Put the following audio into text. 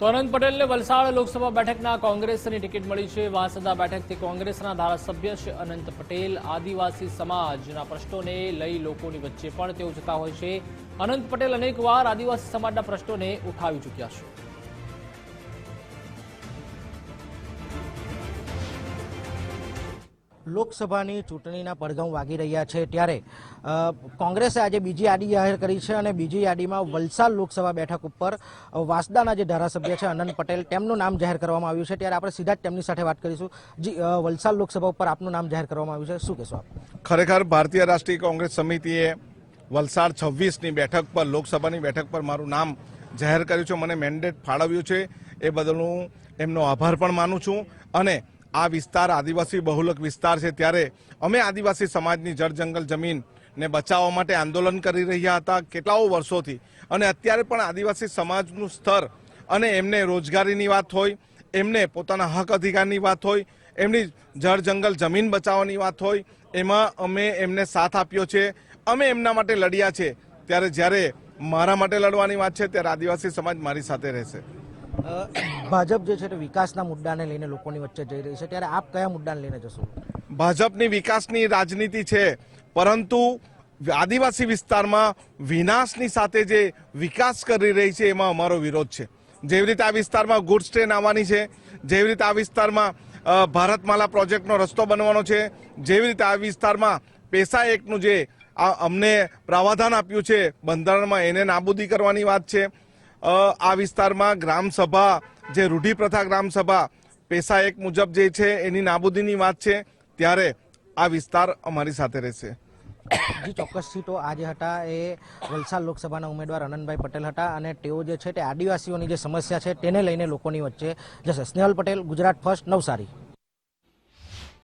તો અનંત પટેલને વલસાડ લોકસભા બેઠકના કોંગ્રેસની ટિકિટ મળી છે. વાંસદા બેઠકથી કોંગ્રેસના ધારાસભ્ય છે અનંત પટેલ. આદિવાસી સમાજના પ્રશ્નોને લઈ લોકોની વચ્ચે પણ તેઓ જતા હોય છે. અનંત પટેલ અનેકવાર આદિવાસી સમાજના પ્રશ્નોને ઉઠાવી ચૂક્યા છે. લોકસભાની ચૂંટણીના પડઘમ વાગી રહ્યા છે ત્યારે કોંગ્રેસે આજે બીજી યાદી જાહેર કરી છે અને બીજી યાદીમાં વલસાડ લોકસભા બેઠક ઉપર વાસદાના જે ધારાસભ્ય છે અનંત પટેલ, તેમનું નામ જાહેર કરવામાં આવ્યું છે. ત્યારે આપણે સીધા જ તેમની સાથે વાત કરીશું. જી વલસાડ લોકસભા ઉપર આપનું નામ જાહેર કરવામાં આવ્યું છે. શું કહેશો આપ? ખરેખર ભારતીય રાષ્ટ્રીય કોંગ્રેસ સમિતિએ વલસાડ છવ્વીસની બેઠક પર, લોકસભાની બેઠક પર મારું નામ જાહેર કર્યું છે. મને મેન્ડેટ ફાળવ્યું છે. એ બદલ હું એમનો આભાર પણ માનું છું. અને આ વિસ્તાર આદિવાસી બહુલક વિસ્તાર છે. ત્યારે અમે આદિવાસી સમાજની જળ જંગલ જમીન ને બચાવવા માટે આંદોલન કરી રહ્યા હતા કેટલાઓ વર્ષોથી. અને અત્યારે પણ આદિવાસી સમાજનું સ્તર અને એમને રોજગારીની વાત હોય, એમને પોતાના હક અધિકારની વાત હોય, એમની જળ જંગલ જમીન બચાવવાની વાત હોય, એમાં અમે એમને સાથ આપ્યો છે. અમે એમના માટે લડ્યા છે. ત્યારે જ્યારે મારા માટે લડવાની વાત છે, ત્યારે આદિવાસી સમાજ મારી સાથે રહેશે. ભાજપ જે છે તે વિકાસના મુદ્દાને લઈને લોકોની વચ્ચે જઈ રહી છે. ત્યારે આપ કયા મુદ્દાને લઈને જશો? ભાજપની વિકાસની રાજનીતિ છે, પરંતુ આદિવાસી વિસ્તારમાં વિનાશની સાથે જે વિકાસ કરી રહી છે, એમાં અમારો વિરોધ છે. જેવી રીતે આ વિસ્તારમાં ગુડ્સ ટ્રેન આવવાની છે, જેવી રીતે આ વિસ્તારમાં ભારતમાલા પ્રોજેક્ટનો રસ્તો બનવાનો છે, જેવી રીતે આ વિસ્તારમાં પેસા એકનું જે અમને પ્રાવધાન આપ્યું છે, બંધારણમાં એને નાબૂદી કરવાની વાત છે. આ વિસ્તારમાં ગ્રામસભા, જે રૂઢિપ્રથા ગ્રામસભા, પેસા એક મુજબ જે છે, એની નાબૂદીની વાત છે, ત્યારે આ વિસ્તાર અમારી સાથે રહેશે. જી ચોક્કસથી તો આજે હતા એ વલસાડ લોકસભાના ઉમેદવાર અનંતભાઈ પટેલ હતા અને તેઓ જે છે તે આદિવાસીઓની જે સમસ્યા છે તેને લઈને લોકોની વચ્ચે જશે. સ્નેહલ પટેલ, ગુજરાત ફર્સ્ટ, નવસારી.